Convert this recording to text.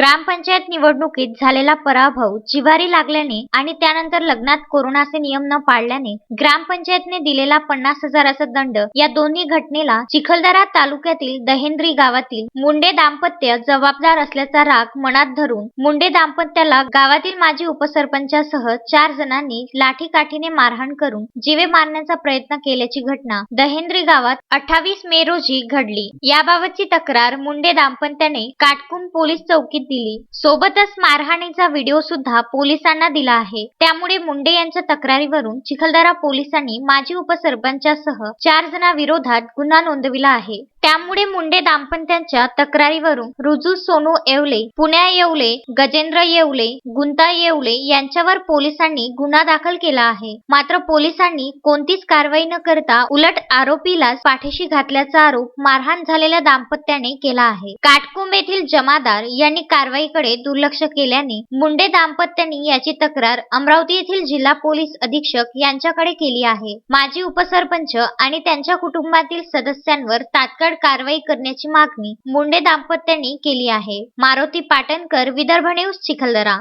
ग्रामपंचायत निवडणुकीत झालेला पराभव जिवारी लागल्याने आणि त्यानंतर लग्नात कोरोनाचे नियम न पाळल्याने ग्रामपंचायतने दिलेला पन्नास हजाराचा दंड या दोन्ही घटनेला चिखलदरा तालुक्यातील दहेंद्री गावातील मुंडे दाम्पत्य जबाबदार असल्याचा राग मनात धरून मुंडे दाम्पत्याला गावातील माजी उपसरपंचासह चार जणांनी लाठीकाठीने मारहाण करून जीवे मारण्याचा प्रयत्न केल्याची घटना दहेंद्री गावात अठ्ठावीस मे रोजी घडली. याबाबतची तक्रार मुंडे दाम्पत्याने काटकुम पोलीस चौकीत दिली. सोबतच मारहाणीचा व्हिडिओ सुद्धा पोलिसांना दिला आहे. त्यामुळे मुंडे यांच्या तक्रारीवरून चिखलदरा पोलिसांनी माजी उपसरपंचासह चार जणांविरोधात गुन्हा नोंदविला आहे. त्यामुळे मुंडे दाम्पत्यांच्या तक्रारीवरून रुजू सोनू येवले पुण्या येवले गजेंद्र येवले गुंता येवले यांच्यावर पोलिसांनी गुन्हा दाखल केला आहे. मात्र पोलिसांनी कोणतीच कारवाई न करता उलट आरोपीलाच पाठीशी घातल्याचा आरोप मारहाण झालेल्या दाम्पत्याने केला आहे. काटकुंब येथील जमादार यांनी कारवाईकडे दुर्लक्ष केल्याने मुंडे दाम्पत्यांनी याची तक्रार अमरावती येथील जिल्हा पोलीस अधीक्षक यांच्याकडे केली आहे. माजी उपसरपंच आणि त्यांच्या कुटुंबातील सदस्यांवर तात्काळ कारवाई करण्याची मागणी मुंडे दाम्पत्यांनी केली आहे. मारुती पाटणकर विदर्भ न्यूज चिखलदरा.